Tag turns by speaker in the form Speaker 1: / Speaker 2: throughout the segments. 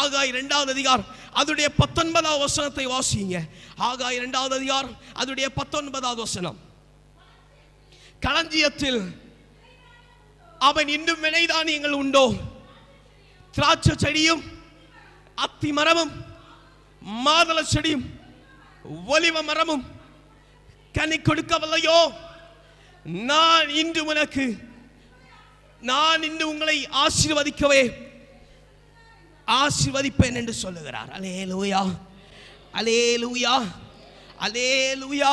Speaker 1: ஆகாய் இரண்டாவது அதிகாரம். அதனுடைய பத்தொன்பதாவது வசனத்தை வாசிங்க. ஆகாய் இரண்டாவது அதிகாரம் அதனுடைய பத்தொன்பதாவது வசனம். களஞ்சியத்தில் அவன் இன்னும் வினைதானியங்கள் உண்டோ? திராட்சை செடியும் அத்தி மரமும் மாதள செடியும் ஒலிவ மரமும் கனி கொடுக்கவில்லையோ? நான் இன்று உனக்கு நான் இன்று உங்களை ஆசீர்வதிக்கவே ஆசிர்வதிப்பேன் என்று சொல்லுகிறார். அலே லூயா அலே லூயா அலே லூயா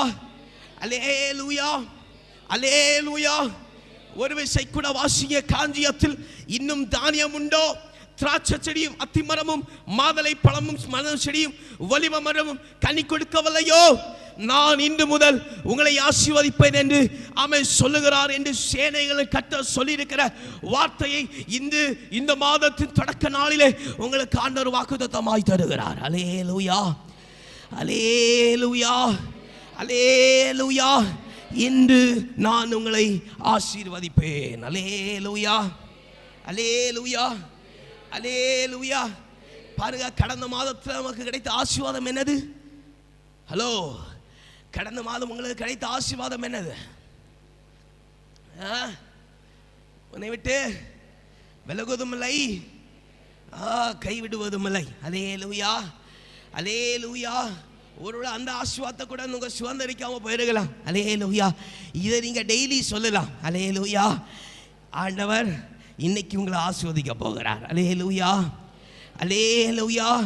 Speaker 1: அலே லூயா அலே லூயா ஒரு விசை கூட வாசிய காஞ்சியத்தில் இன்னும் தானியம் உண்டோ? திராட்சை செடியும் அத்திமரமும் மாதளை பழமும் மரம் செடியும் ஒலிவ மரமும் கனி கொடுக்கவில்லையோ? நான் இன்று முதல் உங்களை ஆசீர்வதிப்பேன் என்று அவன் சொல்லுகிறார் என்று சேனைகளை கட்ட சொல்லியிருக்கிற வார்த்தையை இந்த இந்த மாதத்தின் தொடக்க நாளிலே உங்களுக்கு ஆண்டவர் வாக்குத்தமாய் தருகிறார். அலே லூயா அலே லூயா அலே லூயா இன்று நான் உங்களை ஆசீர்வதிப்பேன். அலே லூயா அலே லூயா அலே லூயா பாருங்க கடந்த மாதத்தில் நமக்கு கிடைத்த ஆசீர்வாதம் என்னது? ஹலோ கடந்த மாதம் உங்களுக்கு கிடைத்த ஆசீர்வாதம் என்னது? ஆ? உன்னை விட்டு விலகுவதும் இல்லை. ஆ கைவிடுவதும் இல்லை. அலே லூயா அலே லூயா ஒருவேளை அந்த ஆசீர்வாதத்தை கூட உங்கள் சுதந்திரிக்காம போயிருக்கலாம். அலே லூயா இதை நீங்க டெய்லி சொல்லலாம். அலே லூயா ஆண்டவர் இன்னைக்கு உங்களை ஆசீர்வதிக்க போகிறார். அலே லூயா அலே லூயா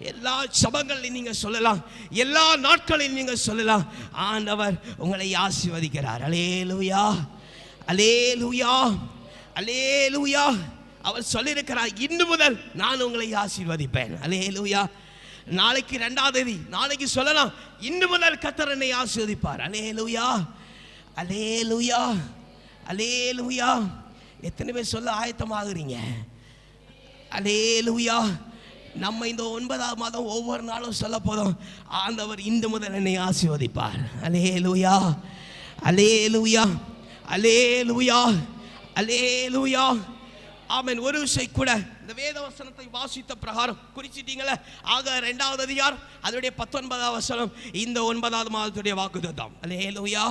Speaker 1: எல்லா சபங்களையும் நீங்கள் சொல்லலாம். எல்லா நாட்களையும் நீங்கள் சொல்லலாம். ஆண்டவர் உங்களை ஆசீர்வதிக்கிறார். அலே லூயா அலே லூயா அலே லூயா அவர் சொல்லியிருக்கிறார் இன்று முதல் நான் உங்களை ஆசீர்வதிப்பேன். அலே லூயா நாளைக்கு ரெண்டாம் தேதி நாளைக்கு சொல்லலாம் இன்று முதல் கத்தர் என்னை ஆசீர்வதிப்பார். அலே லூயா அலே லூயா அலே லூயா எத்தனை பேர் சொல்ல ஆயத்தமாகறீங்க? அலேலுயா நம்ம இந்த ஒன்பதாம் மாதம் ஒவ்வொரு நாளும் சொல்ல போதும் ஆண்டவர் இந்த முதல் என்னை ஆசீர்வதிப்பார். அலே லூயா அலே லூயா ஆமன். ஒரு விஷயம் கூட இந்த வேத வசனத்தை வாசித்த பிரகாரம் குறிச்சிட்டீங்களே? ஆக ரெண்டாவது அதிகாரம் அதனுடைய பத்தொன்பதாவது வசனம் இந்த ஒன்பதாவது மாதத்துடைய வாக்குதான் அலே லூயா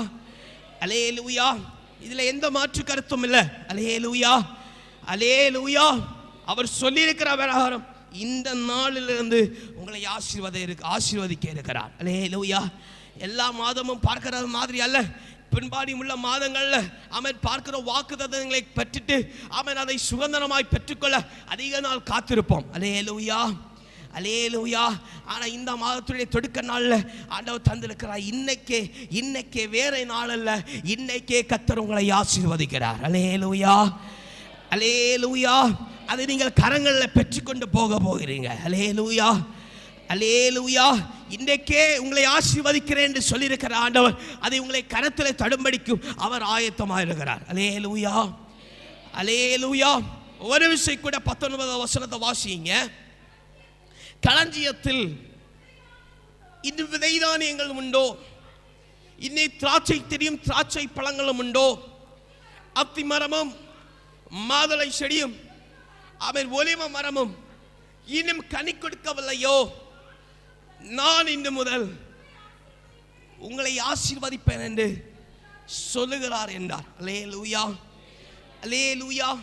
Speaker 1: அலே லூயா இதில் எந்த மாற்று கருத்தும் இல்லை. அலே லூயா அலே லூயா அவர் சொல்லியிருக்கிற பிரகாரம் இந்த நாளிலிருந்து உங்களை ஆசீர்வாத இருக்கு ஆசீர்வதிக்க இருக்கிறார். அலேலுயா. எல்லா மாதமும் பார்க்கிற மாதிரி அல்ல. பின்பாடி உள்ள மாதங்களில் அவன் பார்க்கிற வாக்குதங்களை பெற்றுட்டு அவன் அதை சுதந்திரமாய் பெற்றுக்கொள்ள அதிக நாள் காத்திருப்போம். அலே அலேலுயா. அலேலுயா. ஆனால் இந்த மாதத்துடைய தொடுக்க நாளில் ஆண்டவர் தந்திருக்கிறார். இன்னைக்கே இன்னைக்கே வேற நாள் அல்ல. இன்னைக்கே கத்தர் உங்களை ஆசீர்வதிக்கிறார். அலேலுயா. அலே லூயா அதை நீங்கள் கரங்களில் பெற்றுக்கொண்டு போக போகிறீங்க. அலே ஊயா அலே லூயா இன்றைக்கே உங்களை ஆசீர்வதிக்கிறேன் என்று சொல்லியிருக்கிற ஆண்டவர் அதை உங்களை கரத்தில் தடும்படிக்கும் அவர் ஆயத்தமாக இருக்கிறார். அலே லூயா ஒரு விஷயம் கூட பத்தொன்பது வசனத்தை வாசிங்க. களஞ்சியத்தில் இன்று விதைதானியங்கள் உண்டோ? இன்னை திராட்சை தெரியும் திராட்சை பழங்களும் உண்டோ? அத்தி மரமும் மாதுளை செடியும் அவன் ஒலிவ மரமும் இன்னும் கனி கொடுக்கவில்லையோ? நான் இன்று முதல் உங்களை ஆசீர்வதிப்பேன் என்று சொல்லுகிறார் என்றார். அலே லூயா அலே லூயா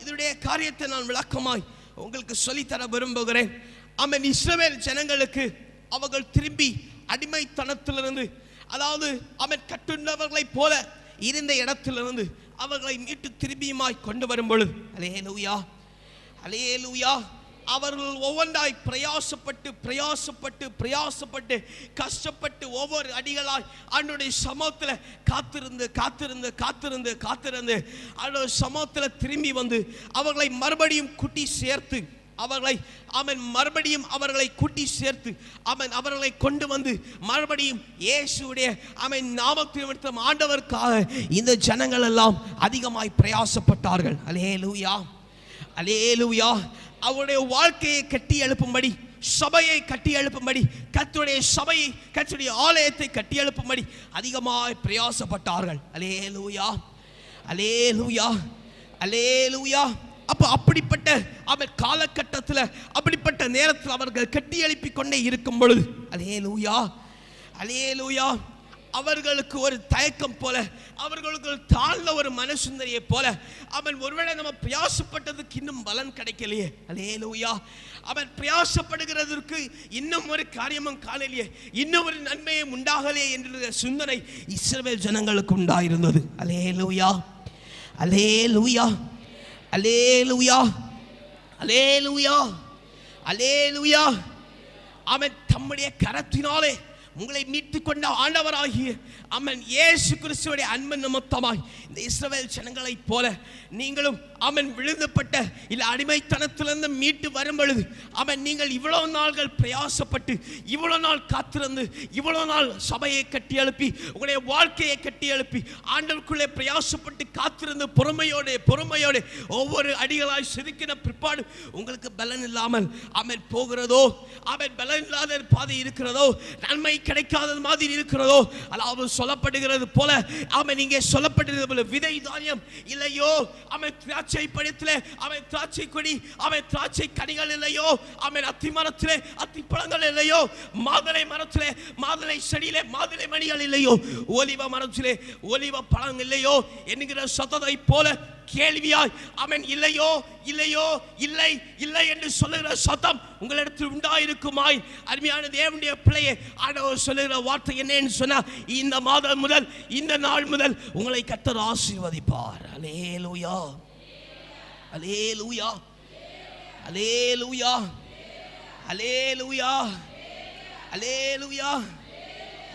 Speaker 1: இதனுடைய காரியத்தை நான் விளக்கமாய் உங்களுக்கு சொல்லித்தர விரும்புகிறேன். அவன் இஸ்ரவேல் ஜனங்களுக்கு அவர்கள் திரும்பி அடிமைத்தனத்திலிருந்து அதாவது அவன் கட்டுண்டவர்களைப் போல இருந்த இடத்திலிருந்து அவர்களை மீட்டு திரும்பியுமாய் கொண்டு வரும் பொழுது அலே லூயா அலே லூயா அவர்கள் ஒவ்வொன்றாய் பிரயாசப்பட்டு பிரயாசப்பட்டு பிரயாசப்பட்டு கஷ்டப்பட்டு ஒவ்வொரு அடிகளாய் அன்னுடைய சமூகத்தில் காத்திருந்து காத்திருந்து காத்திருந்து காத்திருந்து அன்னுடைய சமத்தில் திரும்பி வந்து அவர்களை மறுபடியும் குட்டி சேர்த்து அவர்களை அவன் மறுபடியும் அவர்களை கூட்டி சேர்த்து அவன் அவர்களை கொண்டு வந்து மறுபடியும் இயேசுடைய அவன் நாமத்தை நிமித்தம் ஆண்டவருக்காக இந்த ஜனங்கள் எல்லாம் அதிகமாய் பிரயாசப்பட்டார்கள். அலே லூயா அலே லூயா அவருடைய வாழ்க்கையை கட்டி எழுப்பும்படி சபையை கட்டி எழுப்பும்படி கத்துடைய சபையை கத்துடைய ஆலயத்தை கட்டி எழுப்பும்படி அதிகமாய் பிரயாசப்பட்டார்கள். அலே லூயா அலே லூயா அலே லூயா அப்போ அப்படிப்பட்ட அவர் காலகட்டத்தில் அப்படிப்பட்ட நேரத்தில் அவர்கள் கட்டி எழுப்பி கொண்டே இருக்கும் பொழுது அலே லூயா அலே லூயா அவர்களுக்கு ஒரு தயக்கம் போல அவர்களுக்கு ஒரு தாழ்ந்த ஒரு மனசுந்தரியை போல அவன் ஒருவேளை நம்ம பிரயாசப்பட்டதுக்கு இன்னும் பலன் கிடைக்கலையே. அலே லூயா அவன் பிரயாசப்படுகிறதற்கு இன்னும் ஒரு காரியமும் காணலையே. இன்னும் ஒரு நன்மையும் உண்டாகலையே என்ற சிந்தனை இஸ்ரவேல் ஜனங்களுக்கு உண்டாயிருந்தது. அலே லூயா அலே லூயா அலேலுயா அலேலுயா அலேலுயா அவன் தம்முடைய கரத்தினாலே உங்களை மீட்டு கொண்ட ஆண்டவராகிய அவன் இயேசு கிறிஸ்துவுடைய அன்பு நிமித்தமாய் இந்த இஸ்ரவேல் ஜனங்களைப் போல நீங்களும் அவன் விழுந்தப்பட்ட இல்லை அடிமைத்தனத்திலிருந்து மீட்டு வரும் பொழுது அவன் நீங்கள் இவ்வளவு நாள்கள் பிரயாசப்பட்டு இவ்வளவு நாள் காத்திருந்து இவ்வளவு நாள் சபையை கட்டி எழுப்பி உங்களுடைய வாழ்க்கையை கட்டி எழுப்பி ஆண்டவருக்குள்ளே பிரயாசப்பட்டு காத்திருந்து பொறுமையோட பொறுமையோடு ஒவ்வொரு அடிகளாய் செதுக்கின பிற்பாடு உங்களுக்கு பலன் இல்லாமல் அவன் போகிறதோ அவன் பலன் இல்லாத பாதை இருக்கிறதோ நன்மை கிடைக்காத மாதிரி இருக்கிறதோ அதாவது சொல்லப்படுகிறது போல அவன் இங்கே சொல்லப்படுகிறது போல விதை தானியம் இல்லையோ? அவன் திராட்சை பழத்திலே அவன் திராட்சை கொடி அவன் திராட்சை கனிகள் இல்லையோ? அவன் அத்தி மரத்தில் அத்தி பழங்கள் இல்லையோ? மாதுளை மரத்தில் மாதுளை செடியிலே மாதுளை மணிகள் இல்லையோ? ஒலிவ மரத்திலே ஒலிவ பழம் இல்லையோ? என்கிற சத்தத்தை போல கேள்வியாய் அவன் இல்லையோ? இல்லையோ? இல்லை இல்லை என்று சொல்லுகிற சத்தம் உங்களிடத்தில் உண்டாயிருக்குமாய். அருமையான தேவனுடைய பிள்ளையை ஆண்டவர் சொல்லுகிற வார்த்தை என்னன்னு சொன்னா இந்த மாதம் முதல் இந்த நாள் முதல் உங்களை கத்தர் ஆசீர்வதிப்பார். அலேலூயா அலேலூயா அலேலூயா அலேலூயா அலேலூயா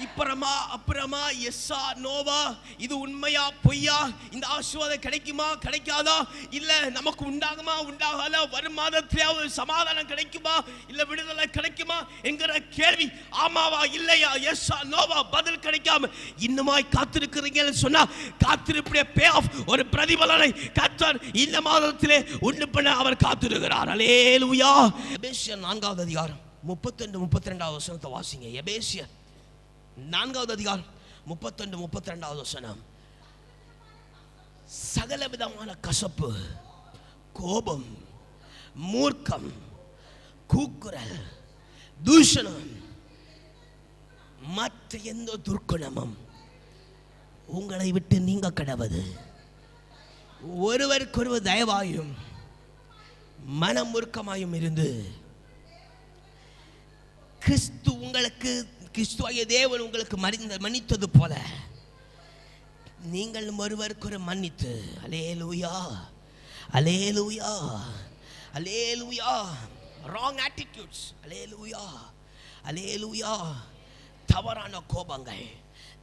Speaker 1: இப்பறமா அப்புறமா எஸ்ஸா நோவா இது உண்மையா பொய்யா? இந்த ஆசீர்வாதம் கிடைக்குமா கிடைக்காதா? இல்ல நமக்கு உண்டாகுமா உண்டாகாத? வரும் மாதத்திலேயாவது சமாதானம் கிடைக்குமா? இல்ல விடுதலை கிடைக்குமா? என்கிற கேள்வி ஆமாவா இல்லையா? எஸ்ஸா நோவா பதில் கிடைக்காம இன்னுமாய் காத்திருக்கிறீங்கன்னு சொன்னா காத்திருப்புடைய பே ஆஃப் ஒரு பிரதிபலனை கத்தர் இந்த மாதத்திலே உண்டு பண்ண அவர் காத்திருக்கிறார். அலேலுயா எபேசியர் நான்காவது அதிகாரம் முப்பத்தெண்டு முப்பத்தி ரெண்டாவது வசனத்தை வாசிங்க. எபேசியர் நான்காவது அதிகாரம் முப்பத்தொன்று முப்பத்தி ரெண்டாவது வசனம். சகல விதமான கசப்பு கோபம் மூர்க்கம் கூக்குரல் தூஷணம் மற்ற எந்த துர்க்குணமும் உங்களை விட்டு நீங்க கிடவது. ஒருவருக்கொருவர் தயவாயும் மனம் இருந்து கிறிஸ்து உங்களுக்கு கிறிஸ்துவாய தேவன் உங்களுக்கு மறிந்த மன்னித்தது போல. நீங்கள் ஒருவருக்கொரு மன்னித்து அலேலூயா அலே லூயா ராங் ஆட்டிடியூட்ஸ் அலேலூயா அலேலூயா தவறான கோபங்கள்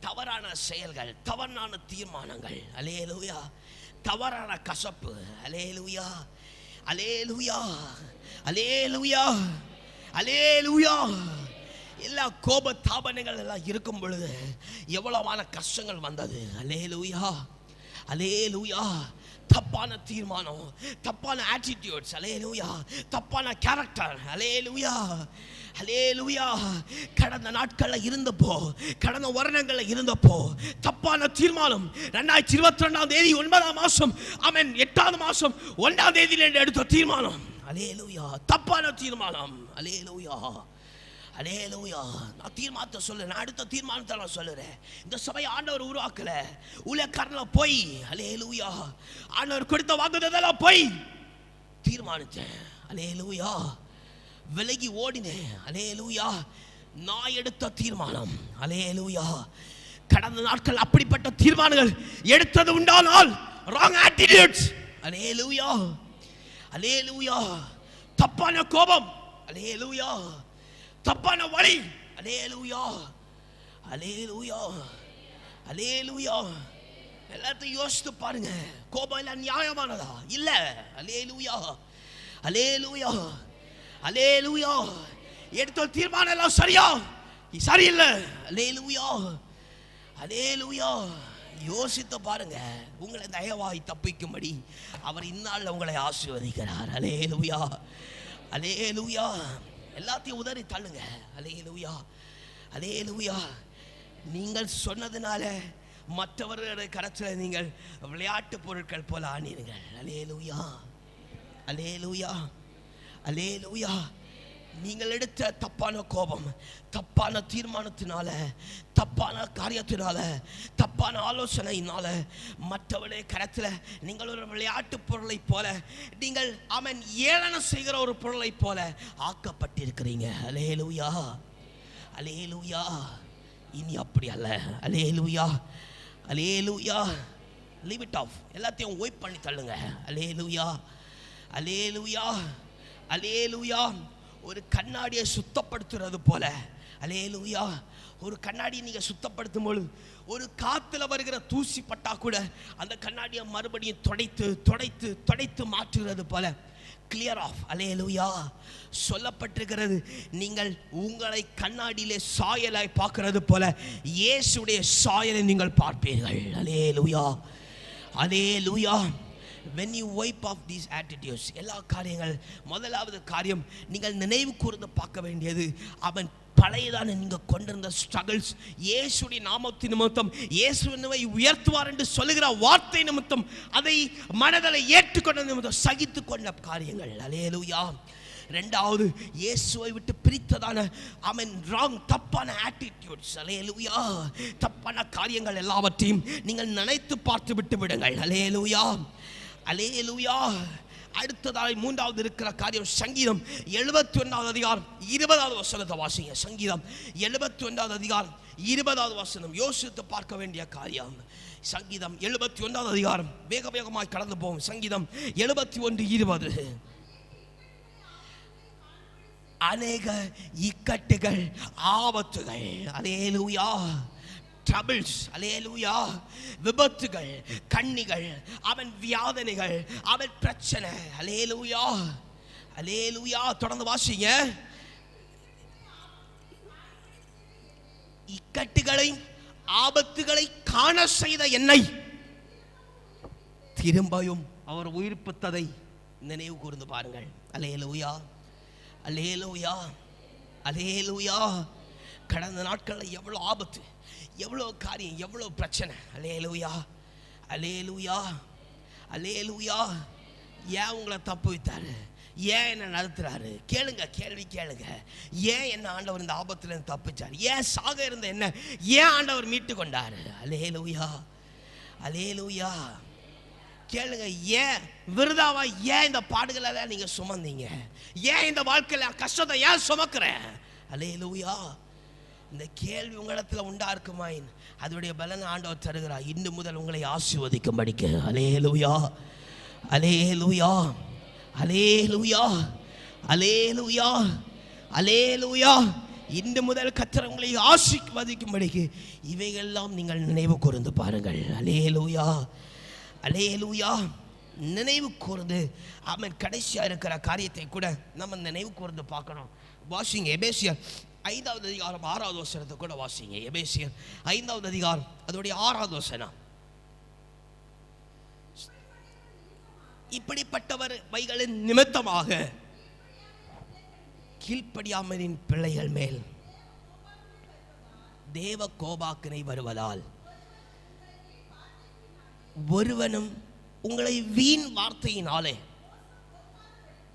Speaker 1: தவறான செயல்கள் தவறான தீர்மானங்கள் அலேலூயா தவறான கசப்பு அலேலூயா அலேலூயா அலேலூயா அலேலூயா எல்லா கோப தாபனங்கள் எல்லாம் இருக்கும் பொழுது எவ்வளவான கஷ்டங்கள் வந்தது. அலே லூயா அலே லூயா தப்பான தீர்மானம் தப்பான ஆட்டிடியூட்ஸ் அலேலூயா தப்பான கேரக்டர் அலே ஊயா அலே லூயா கடந்த நாட்களில் இருந்தப்போ கடந்த வருடங்களில் இருந்தப்போ தப்பான தீர்மானம். ரெண்டாயிரத்தி இருபத்தி ரெண்டாம் தேதி ஒன்பதாம் மாதம் அவன் எட்டாவது மாதம் ஒன்றாம் தேதியில் எடுத்த தீர்மானம். அலே லூயா தப்பான தீர்மானம். அலேலூயா அலேலூயா நான் தீர்மானத்தை சொல்லு நான் அடுத்த தீர்மானத்தை நான் சொல்லுறேன். இந்த சபை ஆண்டவர் உருவாக்கல. ஊழியக்காரனில் போய் அலேலூயா ஆண்டவர் கொடுத்த வாக்குதெல்லாம் போய் தீர்மானித்தேன். அலேலூயா விலகி ஓடினேன். அலேலூயா நான் எடுத்த தீர்மானம். அலேலூயா கடந்த நாட்கள் அப்படிப்பட்ட தீர்மானங்கள் எடுத்தது உண்டானால் ராங் ஆட்டிடியூட்ஸ் அலேலூயா அலேலூயா தப்பான கோபம். அலேலூயா தப்பான வழி. அலேலூயா. அலேலூயா. அலேலூயா. எல்லாத்தையும் யோசித்து பாருங்க. கோபம் எல்லாம் நியாயமானதா? இல்ல. அலேலூயா. அலேலூயா. அலேலூயா. எடுத்த தீர்மானம் எல்லாம் சரியா? சரியில்லை. அலேலூயா. அலேலூயா. யோசித்து பாருங்க. உங்களை தயவாய் தப்பிக்கும்படி அவர் இந்நாளில் உங்களை ஆசீர்வதிக்கிறார். அலேலூயா. அலேலூயா. எல்லாத்தையும் உதறி தள்ளுங்க. அலே லுயா நீங்கள் சொன்னதுனால மற்றவர்களுடைய கரத்தில் நீங்கள் விளையாட்டு பொருட்கள் போல ஆனீர்கள். அலேலூயா அலே லூயா நீங்கள் எடுத்த தப்பான கோபம் தப்பான தீர்மானத்தினால தப்பான காரியத்தினால தப்பான ஆலோசனையினால மற்றவருடைய கரத்தில் நீங்கள் ஒரு விளையாட்டு பொருளை போல நீங்கள் அவன் ஏளனம் செய்கிற ஒரு பொருளை போல ஆக்கப்பட்டிருக்கிறீங்க. அலேலுயா அலேலுயா இனி அப்படி அல்ல. அலேலுயா அலேலுயா லீவ் இட் ஆஃப் எல்லாத்தையும் ஒய்ப் பண்ணி தள்ளுங்க. அலேலுயா அலேலுயா அலேலுயா ஒரு கண்ணாடியை சுத்தப்படுத்துறது போல. அலேலூயா ஒரு கண்ணாடியை நீங்கள் சுத்தப்படுத்தும் பொழுது ஒரு காற்றுல வருகிற தூசி பட்டா கூட அந்த கண்ணாடியை மறுபடியும் துடைத்து துடைத்து துடைத்து மாற்றுகிறது போல. கிளியர் ஆஃப் அலேலூயா சொல்லப்பட்டிருக்கிறது நீங்கள் உங்களை கண்ணாடியிலே சாயலாய் பார்க்கறது போல இயேசுடைய சாயலை நீங்கள் பார்ப்பீர்கள். அலேலூயா alleluia when you wipe off these attitudes எல்லா காரியங்கள் முதலாவது காரியம் நீங்கள் நினைவு கூர்ந்து பார்க்க வேண்டியது அவன் பழையதான நீங்கள் கொண்டிருந்த ஸ்ட்ரகிள்ஸ் இயேசுடைய நாமத்தின் நிமித்தம் இயேசுவை உயர்த்துவார் என்று சொல்லுகிற வார்த்தை நிமித்தம் அதை மனதலை ஏற்றுக்கொண்ட நிமித்தம் சகித்து கொண்ட காரியங்கள். அலேலுயா ரெண்டாவது இயேசுவை விட்டு பிரித்ததான அவன் ராங் தப்பான ஆட்டிடியூட்ஸ் அலேலுயா தப்பான காரியங்கள் எல்லாவற்றையும் நீங்கள் நினைத்து பார்த்து விட்டு விடுங்கள். அலேலுயா அலேலுயா அடுத்ததாக மூன்றாவது இருக்கிற காரியம் சங்கீதம். எழுபத்தி ஒன்றாவது அதிகாரம் இருபதாவது வசனத்தை வாசிங்க. சங்கீதம் எழுபத்தி ஒன்றாவது அதிகாரம் இருபதாவது வசனம். யோசித்து பார்க்க வேண்டிய காரியம். சங்கீதம் எழுபத்தி ஒன்றாவது அதிகாரம். வேக வேகமாய் கடந்து போகும் சங்கீதம் எழுபத்தி ஒன்று இருபது. அநேக இக்கட்டுகள் ஆபத்துகள். அலேலூயா ட்ரபிள்ஸ் அலேலூயா விபத்துகள் கண்ணிகள் அவன் வியாதனைகள் அவன் பிரச்சனை. அலேலூயா அலேலூயா தொடர்ந்து வாசிங்க. இக்கட்டுகளை ஆபத்துகளை காண செய்த என்னை திரும்பவும் அவர் உயிர்ப்பித்ததை நினைவு கூர்ந்து பாருங்கள். அலேலூயா அலேலூயா அலேலூயா கடந்த நாட்களில் எவ்வளோ ஆபத்து. எவ்வளோ காரியம் எவ்வளோ பிரச்சனை. அலேலூயா. அலேலூயா. அலேலூயா. ஏன் உங்களை தப்பு வைத்தாரு? ஏன் என்ன நடத்துகிறாரு கேளுங்க கேள்வி கேளுங்க. ஏன் என்ன ஆண்டவர் இந்த ஆபத்துலேருந்து தப்பிச்சார்? ஏன் சாக இருந்த என்ன? ஏன் ஆண்டவர் மீட்டு கொண்டாரு? அலேலூயா. அலேலூயா. கேளுங்க ஏன் விருதாவா ஏன் இந்த பாடுகளெல்லாம் நீங்கள் சுமந்தீங்க? ஏன் இந்த வாழ்க்கையில் கஷ்டத்தை ஏன் சுமக்கிறேன்? அலேலூயா. இந்த கேள்வி உங்களிடத்தில் உண்டா இருக்குமாயின் அதனுடைய பலன் ஆண்டவர் தருகிறார். இன்று முதல் உங்களை ஆசிர்வதிக்கும்படிக்க. அலே லூயா அலே லூயா அலே லூயா அலே லூயா அலே லூயா இன்று முதல் கத்தர் உங்களை ஆசீர்வதிக்கும்படிக்கு இவையெல்லாம் நீங்கள் நினைவு கூர்ந்து பாருங்கள். அலேலூயா அலேலூயா நினைவு கூர்ந்து அவன் கடைசியாக இருக்கிற காரியத்தை கூட நம்ம நினைவு கூர்ந்து பார்க்கணும். வாஷிங் எபேசியர் ஐந்தாவது அதிகாரம் ஆறாவது வசனத்தை கூட வாசிங்க. எபேசியர் ஐந்தாவது அதிகாரம் அதோடைய ஆறாவது வசனம். இப்படிப்பட்டவர் வைகளின் நிமித்தமாக கீழ்ப்படியாமலின் பிள்ளைகள் மேல் தேவ கோபாக்கினை வருவதால் ஒருவனும் உங்களை வீண் வார்த்தையினாலே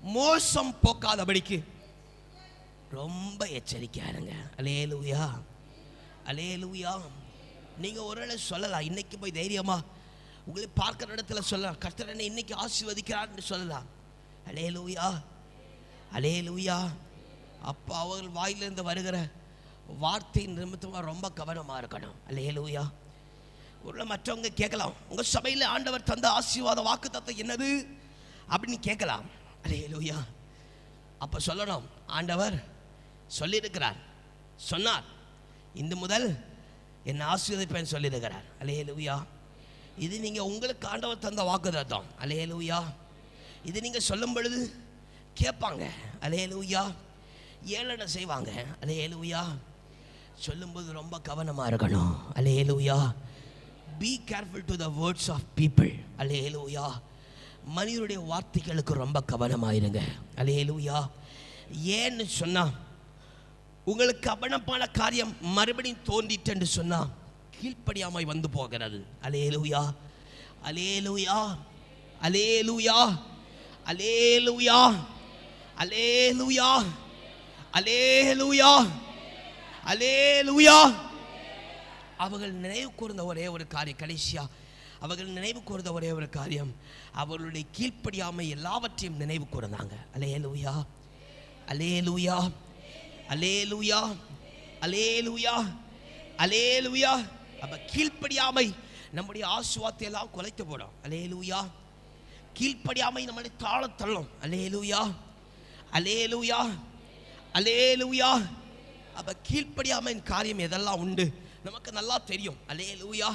Speaker 1: மோசம் போக்காதபடிக்கு ரொம்ப எச்சரிக்கையா இருங்க அலேலூயா நீங்கள் ஒரு ஒருவேளை சொல்லலாம். இன்னைக்கு போய் தைரியமா உங்களை பார்க்குற இடத்துல சொல்லலாம். கர்த்தர் என்ன இன்னைக்கு ஆசீர்வதிக்கிறார்னு சொல்லலாம். அலே லுய்யா அலே லூயா அப்போ அவர்கள் வாயிலிருந்து வருகிற வார்த்தையின் நிமித்தமாக ரொம்ப கவனமாக இருக்கணும். அலே லூயா உள்ள மற்றவங்க கேட்கலாம். உங்கள் சபையில் ஆண்டவர் தந்த ஆசீர்வாத வாக்கு என்னது? அப்படின்னு கேட்கலாம். அலேலூயா அப்போ சொல்லணும். ஆண்டவர் சொல்லியிருக்கிறார். சொன்னார். இந்த முதல் என்னை ஆசீர்வதிப்பேன் சொல்லியிருக்கிறார். அலேலூயா இது நீங்கள் உங்களுக்கு ஆண்டவர் தந்த வாக்குத்தத்தம். அலேலூயா இது நீங்கள் சொல்லும் பொழுது கேட்பாங்க. அலேலூயா ஏளனை செய்வாங்க. அலேலூயா சொல்லும்போது ரொம்ப கவனமாக இருக்கணும். Alleluia be careful to the words of people alleluia மனிதருடைய வார்த்தைகளுக்கு ரொம்ப கவனமாயிருங்க அலேலூயா ஏன்னு சொன்னால் உங்களுக்கு அவனப்பான காரியம் மறுபடியும் தோன்றிட்டு சொன்னால் கீழ்ப்படியாமை வந்து போகிறது. அலேலுயா அலேலுயா அலேலுயா அலேலுயா அலேலுயா அலேலுயா அலேலுயா அவர்கள் நினைவு கூர்ந்த ஒரே ஒரு காரியம் கடைசியா. அவர்கள் நினைவு கூர்ந்த ஒரே ஒரு காரியம் அவர்களுடைய கீழ்ப்படியாமை எல்லாவற்றையும் நினைவு கூர்ந்தாங்க. அலேலுயா அலேலுயா அலேலுயா அலேலுயா அலேலுயா அப்ப கீழ்ப்படியாமை நம்முடைய ஆசுவாத்தை எல்லாம் குலைத்து போடும் அலேலுயா கீழ்ப்படியாமை நம்மளை தாழ தள்ளும். அலேலுயா அலேலுயா அலேலுயா அப்ப கீழ்ப்படியாமையின் காரியம் எதெல்லாம் உண்டு? நமக்கு நல்லா தெரியும். அலேலுயா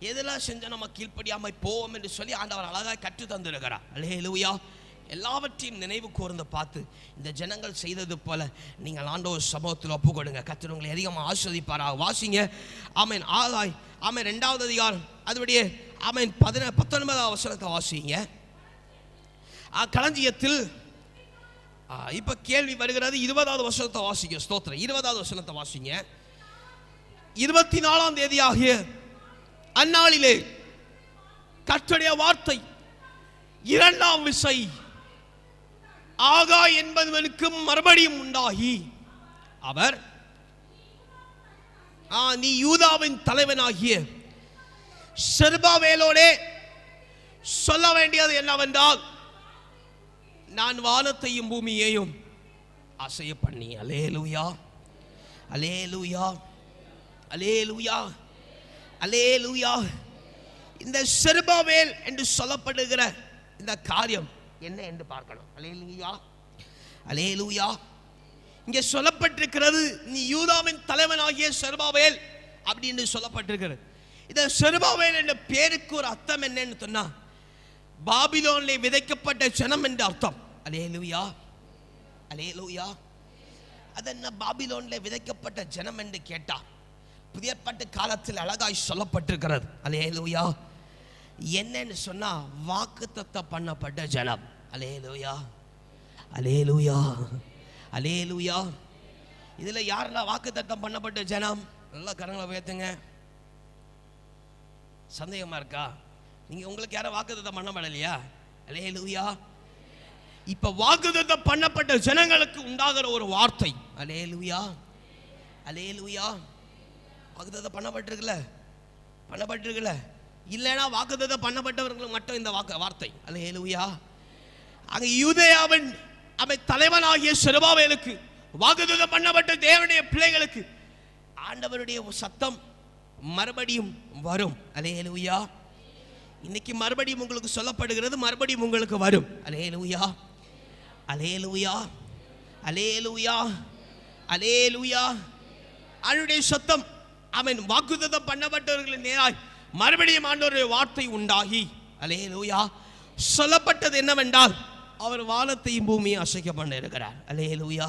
Speaker 1: எதெல்லாம் செஞ்சால் நம்ம கீழ்ப்படியாமை போவோம் என்று சொல்லி ஆண்டவர் அழகாக கற்று தந்திருக்கிறார் அலேலுயா எல்லாவற்றையும் நினைவு கூர்ந்து பார்த்து இந்த ஜனங்கள் செய்தது போல நீங்கள் ஆண்டவர் சமூகத்தில் ஒப்பு கொடுங்க கத்தர் உங்களை அதிகமாக ஆஸ்வதிப்பாராக வாசிங்க. ஆமேன். ஆதாய். ஆமேன். ரெண்டாவது அதிகாரம். அதுபடியே ஆமேன். பதின பத்தொன்பதாவது வசனத்தை வாசிங்க. ஆ, களஞ்சியத்தில் இப்போ கேள்வி வருகிறது. இருபதாவது வருஷத்தை வாசிங்க. ஸ்தோத்திரம். இருபதாவது வருஷத்தை வாசிங்க. இருபத்தி நாலாம் தேதி ஆகிய அந்நாளிலே கற்றுடைய வார்த்தை இரண்டாம் விசை ஆகா என்பவனுக்கு மறுபடியும் உண்டாகி. அவர் ஆ, நீ யூதாவின் தலைவனாகிய செருபாவேலோடே சொல்ல வேண்டியது என்னவென்றால் நான் வானத்தையும் பூமியையும் அசைய பண்ணி. அலேலுயா அலேலுயா அலேலுயா அலேலுயா இந்த செருபாவேல் என்று சொல்லப்படுகிற இந்த காரியம் என்ன என்று பார்க்கணும். அலேலுயா அலேலுயா இங்கே சொல்லப்பட்டிருக்கிறது நீ யூதாவின் தலைவனாகிய செருபாவேல் அப்படின்னு சொல்லப்பட்டிருக்கிறது. இந்த செருபாவேல் என்ற பேருக்கு ஒரு அர்த்தம் என்னன்னு சொன்னா பாபிலோனிலே விதைக்கப்பட்ட ஜனம் என்று அர்த்தம். அலேலுயா அலேலுயா அது என்ன பாபிலோனிலே விதைக்கப்பட்ட ஜனம் என்று கேட்டா புதியப்பட்ட காலத்தில் அழகாய் சொல்லப்பட்டிருக்கிறது. அலேலுயா என்னன்னு சொன்னா வாக்கு பண்ணப்பட்ட ஜனம். அலேலுயா. அலே லூயா இதில் யாரெல்லாம் வாக்குத்தத்தம் பண்ணப்பட்ட ஜனம்? நல்லா கரங்களை உயர்த்துங்க. சந்தேகமா இருக்கா? நீங்கள் உங்களுக்கு யாரும் வாக்குத்தத்தம் பண்ணப்படலையா அலேலுயா. இப்போ வாக்குத்தத்தம் பண்ணப்பட்ட ஜனங்களுக்கு உண்டாகிற ஒரு வார்த்தை. அலேலுயா. அலேலுயா. வாக்குத்தத்தம் பண்ணப்பட்டிருக்குல்ல? பண்ணப்பட்டிருக்குல்ல? இல்லைன்னா வாக்குத்தத்தம் பண்ணப்பட்டவர்களுக்கு மட்டும் இந்த வாக்கு வார்த்தை. அலேலுயா. அங்க யூதேயாவின் அவன் தலைவனாகிய செருபாவேலுக்கு வாக்குத்தத்தம் பண்ணப்பட்ட தேவனுடைய பிள்ளைகளுக்கு ஆண்டவருடைய சத்தம் மறுபடியும் வரும். அலேலுயா இன்னைக்கு மறுபடியும் உங்களுக்கு சொல்லப்படுகிறது மறுபடியும் உங்களுக்கு வரும். அலேலுயா அலேலுயா அலேலுயா அலேலுயா அவனுடைய சத்தம் அவன் வாக்குத்தத்தம் பண்ணப்பட்டவர்களின் நேராய் மறுபடியும் ஆண்டவருடைய வார்த்தை உண்டாகி. அலேலுயா சொல்லப்பட்டது என்னவென்றால் அவர் வானத்தையும் பூமியை அசைக்க பண்ண இருக்கிறார் அலே லூயா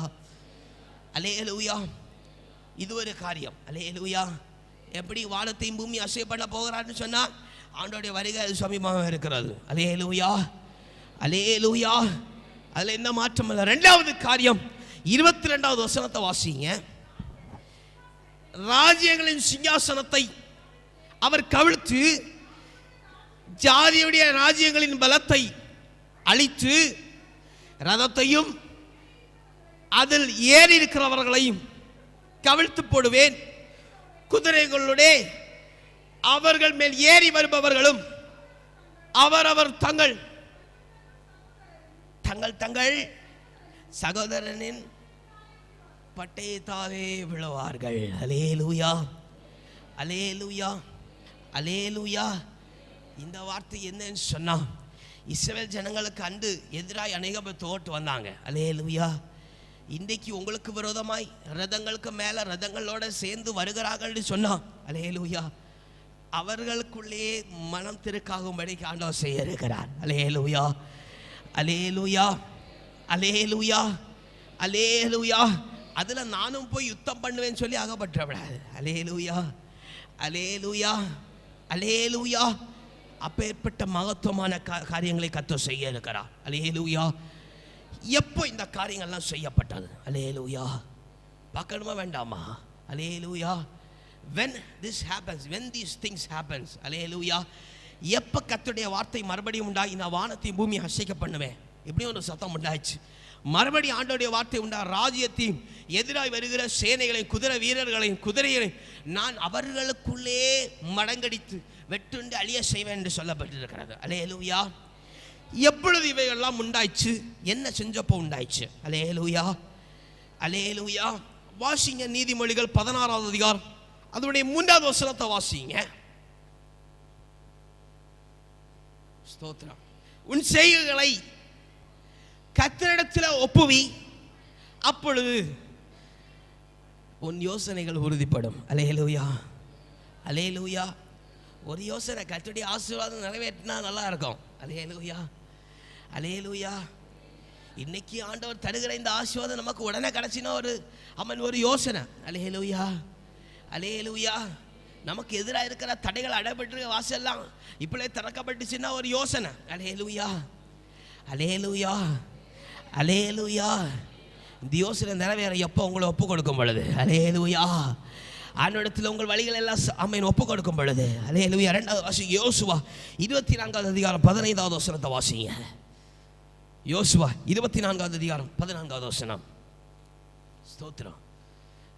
Speaker 1: இது ஒரு காரியம். அலேலுயா எப்படி வானத்தையும் பூமி அசைய பண்ண போகிறான்னு சொன்னால் ஆண்டோடைய வருகை அது சமீபமாக இருக்கிறது. அலே லூயா அலே லூயா அதில் எந்த மாற்றம் இல்லை? ரெண்டாவது காரியம். இருபத்தி ரெண்டாவது வசனத்தை வாசிங்க. ராஜ்யங்களின் சிங்காசனத்தை அவர் கவிழ்த்து ஜாதியுடைய ராஜ்யங்களின் பலத்தை அழித்து ரதத்தையும் அதில் ஏறி இருக்கிறவர்களையும் கவிழ்த்து போடுவேன். குதிரைகளுடைய அவர்கள் மேல் ஏறி வருபவர்களும் அவரவர் தங்கள் தங்கள் தங்கள் சகோதரனின் பட்டயத்தாலே விழுவார்கள். அலேலுயா அலேலுயா அலேலுயா இந்த வார்த்தை என்னன்னு சொன்னா இஸ்ரேல் ஜனங்களுக்கு அன்று எதிராய் அநேக பேர் தோட்டு வந்தாங்க. அலே லுவியா இன்றைக்கு உங்களுக்கு விரோதமாய் ரதங்களுக்கு மேலே ரதங்களோட சேர்ந்து வருகிறார்கள்னு சொன்னான். அலே லூயா அவர்களுக்குள்ளேயே மனம் திருக்காகும்படி ஆண்டவர் செய்ய இருக்கிறார் அலே லூயா அலே லூயா அதில் நானும் போய் யுத்தம் பண்ணுவேன்னு சொல்லி அகப்பற்ற விடாது அலேலுயா அலே லூயா அப்பேற்பட்ட மகத்துவமான காரியங்களை கத்த செய்ய இருக்கிறார். அலேலூயா எப்போ இந்த காரியங்கள்லாம் செய்யப்பட்டது? அலேலூயா பார்க்கணுமா வேண்டாமா? Alleluia when this happens when these things happens alleluia எப்போ கத்துடைய வார்த்தை மறுபடியும் உண்டாகி நான் வானத்தையும் பூமியை அசைக்க பண்ணுவேன்? இப்படியும் ஒரு சத்தம் உண்டாச்சு மறுபடி ஆண்டோடைய வார்த்தை உண்டா? ராஜ்யத்தையும் எதிராக வருகிற சேனைகளையும் குதிரை வீரர்களையும் குதிரைகளையும் நான் அவர்களுக்குள்ளே மடங்கடித்து வெட்டுண்டு அழிய செய்வேன் என்று சொல்லப்பட்டிருக்கிறது. அலேலூயா எப்பொழுது இவைகள்லாம் உண்டாயிச்சு என்ன செஞ்சப்போ உண்டாயிச்சு அலேலூயா அலேலூயா வாசிங்க நீதிமொழிகள் பதினாறாவது அதிகாரம். அதனுடைய மூன்றாவது வசனத்தை வாசிங்க. ஸ்தோத்திரம். உன் செய்கைகளை கத்திரிடத்தில் ஒப்புவி அப்பொழுது உன் யோசனைகள் உறுதிப்படும். அலேலூயா அலேலூயா ஒரு யோசனை கத்துடைய ஆசீர்வாதம் நிறைவேற்றினா நல்லா இருக்கும் அலேலூயா அலேலூயா இன்னைக்கு ஆண்டவர் தருகிற இந்த ஆசீர்வாதம் நமக்கு உடனே கிடச்சினா ஒரு அவன் ஒரு யோசனை. அலே லூயா அலே லூயா நமக்கு எதிராக இருக்கிற தடைகள் அடைபட்டு வாசல்லாம் இப்படியே திறக்கப்பட்டுச்சுன்னா ஒரு யோசனை. அலே லூயா அலே லூயா அலே லூயா இந்த யோசனை நிறைவேற எப்போ உங்களை ஒப்பு கொடுக்கும் பொழுது? அலேலூயா ஆண்டோடத்தில் உங்கள் வழிகள் எல்லாம் அம்மையின் ஒப்பு கொடுக்கும் பொழுது. அலேலூயா ரெண்டாவது வாசி யோசுவா இருபத்தி நான்காவது அதிகாரம் பதினைந்தாவது வசனத்தை வாசிங்க. யோசுவா இருபத்தி நான்காவது அதிகாரம் பதினான்காவது வசனம். ஸ்தோத்திரம்.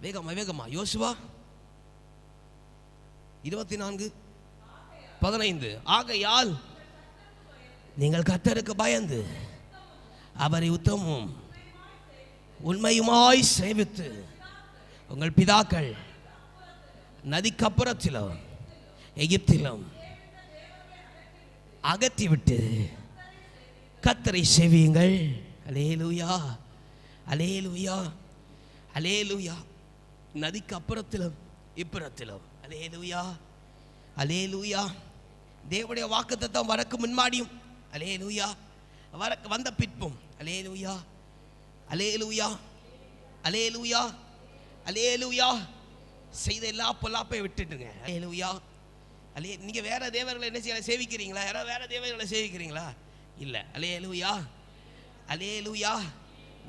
Speaker 1: வேகமா வேகமா. யோசுவா இருபத்தி நான்கு பதினைந்து. ஆகையால் நீங்கள் கத்தருக்கு பயந்து அவரை உத்தமும் உண்மையுமாய் சேவித்து உங்கள் பிதாக்கள் நதிக்கப்புறத்திலும் எகிப்திலும் அகற்றிவிட்டு கத்தரை செவியுங்கள். அலேலுயா அலேலுயா அலேலுயா நதிக்கு அப்புறத்திலும் இப்புறத்திலும். அலேலுயா அலேலுயா தேவனுடைய வாக்குத்தத்தம் வரக்கு முன்மாடியும். அலேலுயா வர வந்த பிற்பும். அலேலுயா அலேலுயா அலேலுயா அலேலுயா செய்த எல்லா பொல்லாப்பை விட்டுட்டுங்க. அலேலுயா அலே நீங்கள் வேற தேவர்களை என்ன செய்யல சேவிக்கிறீங்களா? யாராவது வேற தேவர்களை சேவிக்கிறீங்களா? இல்லை. அலேலுயா அலேலுயா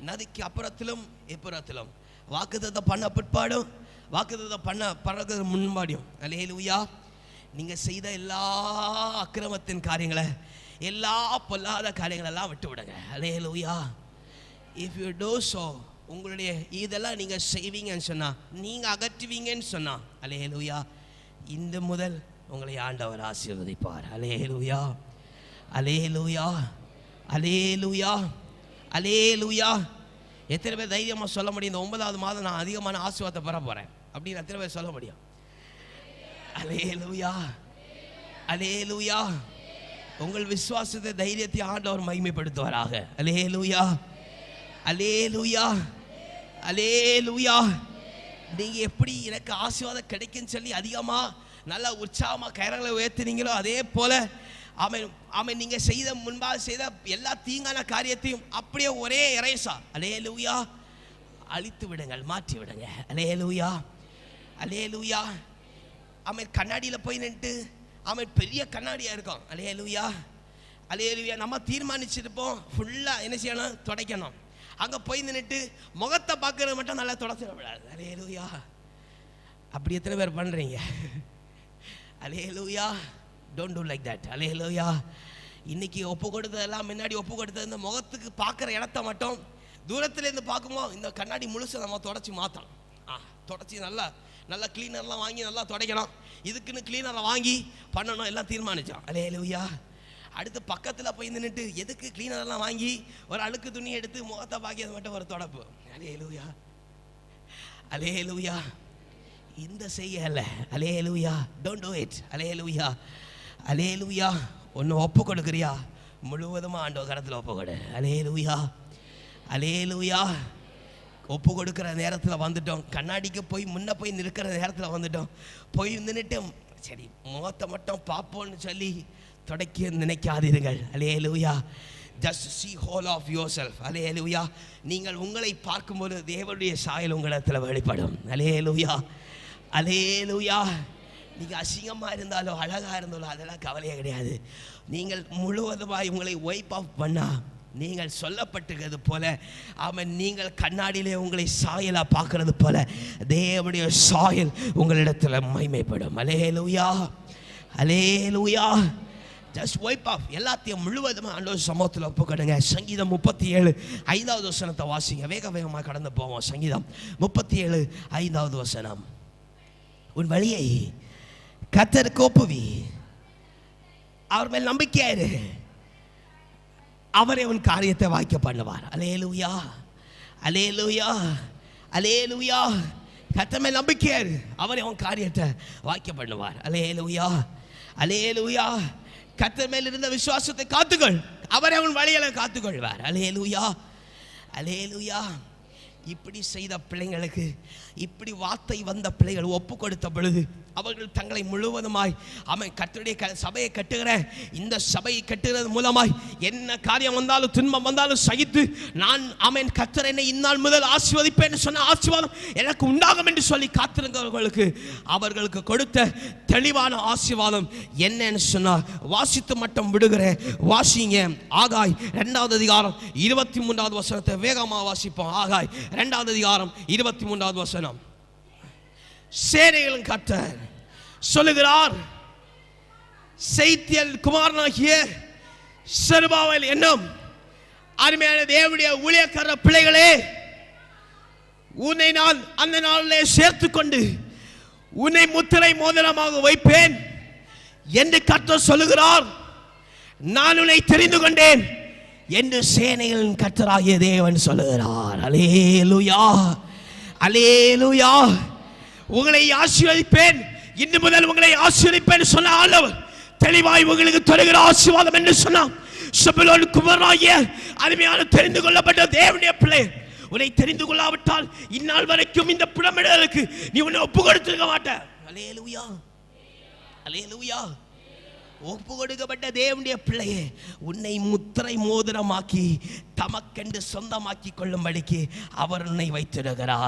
Speaker 1: நதிக்கு அப்புறத்திலும் இப்புறத்திலும் வாக்குத்தத்தம் பண்ண பிற்பாடும் வாக்குத்தத்தம் பண்ண பறக்க முன்பாடியும். அலேலுயா நீங்கள் செய்த எல்லா அக்கிரமத்தின் காரியங்களை எல்லா பொல்லாத காரியங்களெல்லாம் விட்டு விடுங்க அலேலுயா இஃப் யூ டோ ஸோ உங்களுடைய இதெல்லாம் நீங்கள் செய்வீங்கன்னு சொன்னால் நீங்கள் அகற்றுவீங்கன்னு சொன்னால் அலே லூயா இந்த முதல் உங்களை ஆண்டவர் ஆசீர்வதிப்பார். அலேலுயா அலேலுயா அலேலுயா அலேலுயா எத்தனை பேர் தைரியமாக சொல்ல முடியும்? இந்த ஒன்பதாவது மாதம் நான் அதிகமான ஆசீர்வாதத்தை பெற போகிறேன் அப்படின்னு எத்தனை பேர் சொல்ல முடியும்? அலேலுயா அலேலுயா உங்கள் விசுவாசத்தை தைரியத்தை ஆண்டவர் மகிமைப்படுத்துவாராக. அலேலுயா அலேலுயா அலேலுயா நீங்க எப்படி எனக்கு ஆசீர்வாதம் கிடைக்குன்னு சொல்லி அதிகமா நல்லா உற்சாகமா கரங்களை உயர்த்தினீங்களோ அதே போல அவன் அவன் நீங்க செய்த முன்பாக செய்த எல்லா தீங்கான காரியத்தையும் அப்படியே ஒரே இறைசா. அலேலுயா அழித்து விடுங்கள் மாற்றி விடுங்க. அலேலுயா அலேலுயா அவன் கண்ணாடியில் போய் நின்று அவன் பெரிய கண்ணாடியாக இருக்கும். அலேலுயா அலேலுயா நம்ம தீர்மானிச்சிருப்போம் ஃபுல்லாக என்ன செய்யணும்? துடைக்கணும். அங்கே போய் நின்றுட்டு முகத்தை பார்க்கறது மட்டும் நல்லா தொடச்சிட விடாது. அலேலுயா அப்படி எத்தனை பேர் பண்ணுறீங்க அலே லூயா டோன்ட் டூ லைக் தட் அலே லூயா இன்னைக்கு ஒப்பு கொடுத்ததெல்லாம் முன்னாடி ஒப்பு கொடுத்தது இந்த முகத்துக்கு பார்க்குற இடத்த மட்டும் தூரத்துலேருந்து பார்க்கும்போது இந்த கண்ணாடி முழுசு நம்ம தொடச்சி மாற்றணும் ஆ தொடச்சி நல்லா நல்லா க்ளீனர்லாம் வாங்கி நல்லா துடைக்கணும். இதுக்குன்னு க்ளீனரை வாங்கி பண்ணணும் எல்லாம் தீர்மானிச்சோம். அலே லூயா அடுத்து பக்கத்தில் போய் நின்றுட்டு எதுக்கு க்ளீனரெல்லாம் வாங்கி ஒரு அழுக்கு துணி எடுத்து முகத்தை பாக்கியது மட்டும் ஒரு தொடப்பு. அலே லூயா அலே லூயா இந்த செய்ய அல்ல. அலே லூயா டோன்ட் டூ இட் அலே லூயா அலே லூயா ஒன்று ஒப்பு கொடுக்குறியா? முழுவதுமாக ஆண்டோ கரத்தில் ஒப்பு கொடு. அலே லூயா அலே லூயா ஒப்பு கொடுக்குற நேரத்தில் வந்துட்டோம். கண்ணாடிக்கு போய் முன்ன போய் நிற்கிற நேரத்தில் வந்துட்டோம். போய் நின்றுட்டு சரி முகத்தை மட்டும் பார்ப்போம்னு சொல்லி தொடக்க நினைக்காதீர்கள். அலே லூயா just see whole of yourself அலே லூயா நீங்கள் உங்களை பார்க்கும்போது தேவனுடைய சாயல் உங்களிடத்தில் வெளிப்படும். அலே லூயா அலே லூயா நீங்கள் அசிங்கமாக இருந்தாலோ அழகாக இருந்தாலோ அதெல்லாம் கவலையே கிடையாது. நீங்கள் முழுவதுமாய் உங்களை ஒய்ப் ஆஃப் பண்ணால் நீங்கள் சொல்லப்பட்டிருக்கிறது போல அவன் நீங்கள் கண்ணாடியிலே உங்களை சாயலாக பார்க்கறது போல தேவனுடைய சாயல் உங்களிடத்தில் மைமைப்படும் அலே லூயா அலே லூயா ஜஸ்ட் வைப் ஆஃப் எல்லாத்தையும் முழுவதுமாக ஆண்டவர் சமூகத்தில் ஒப்புக்கொடுங்க. சங்கீதம் முப்பத்தி ஏழு ஐந்தாவது வசனத்தை வாசிங்க. வேக வேகமாக கடந்து போவோம். சங்கீதம் முப்பத்தி ஏழு ஐந்தாவது வசனம். உன் வழியை கத்தர் கோப்புவி. அவர் மேல் நம்பிக்கையாரு அவரே உன் காரியத்தை வாய்க்க பண்ணுவார். அலேலுயா அலேலுயா அலேலுயா கத்த மேல் நம்பிக்கையாரு அவரே உன் காரியத்தை வாய்க்க பண்ணுவார். அலேலுயா அலேலுயா கத்தர் மேல் இருந்த விசுவாசத்தை காத்துக்கொள். அவரை அவன் வழிகளை காத்துக்கொள்வார். அலேலுயா அலேலுயா இப்படி செய்த பிள்ளைங்களுக்கு இப்படி வார்த்தை வந்த பிள்ளைகள் ஒப்பு கொடுத்த பொழுது அவர்கள் தங்களை முழுவதுமாய் அவன் கத்துடைய க சபையை கட்டுகிற இந்த சபையை கட்டுகிறது மூலமாய் என்ன காரியம் வந்தாலும் துன்பம் வந்தாலும் சகித்து நான் அவன் கத்தர் என்னை இந்நாள் முதல் ஆசிர்வதிப்பேன் சொன்ன ஆசீர்வாதம் எனக்கு உண்டாகும் என்று சொல்லி காத்திருந்தவர்களுக்கு அவர்களுக்கு கொடுத்த தெளிவான ஆசீர்வாதம் என்னன்னு சொன்னா வாசித்து மட்டும் விடுகிறேன். வாசிங்க. ஆகாய் ரெண்டாவது அதிகாரம் இருபத்தி மூன்றாவது வசனத்தை வேகமாக வாசிப்போம். ஆகாய் ரெண்டாவது அதிகாரம் இருபத்தி மூன்றாவது வசனம். சேனைகளின் கர்த்தர் சொல்லுகிறார். செய்தியல் குமாரனாகிய செருபாவல் என்னும் அருமையான தேவடைய ஊழியக்கார பிள்ளைகளே உன்னை நான் அந்த நாளிலே சேர்த்து கொண்டு உன்னை முத்திரை மோதிரமாக வைப்பேன் என்று கர்த்தர் சொல்லுகிறார். நான் உன்னை தெரிந்து கொண்டேன் என்று சேனைகளின் கர்த்தராகிய தேவன் சொல்லுகிறார். அலேலுயா அலேலுயா உங்களை ஆசீர்வதிப்பேன். இன்று முதல் உங்களை ஆசீர்வதிப்பேன் சொன்ன ஆண்டவர். தெளிவாய் உங்களுக்கு தருகிற ஆசீர்வாதம் என்று சொன்னான் செபலோன் குமராகிய அருமையான தெரிந்து கொள்ளப்பட்ட தேவனுடைய பிள்ளை. உன்னை தெரிந்து கொள்ளாவிட்டால் இந்நாள் வரைக்கும் இந்த புலமிடலுக்கு நீ உன்னை ஒப்பு கொடுத்திருக்க மாட்ட. அலேலுயா அலேலுயா ஒப்பு கொடுக்கப்பட்ட தேவனுடைய பிள்ளையே உன்னை முத்திரை மோதிரமாக்கி தமக்கென்று சொந்தமாக்கி கொள்ளும்படிக்கு அவர் உன்னை வைத்திருக்கிறார்.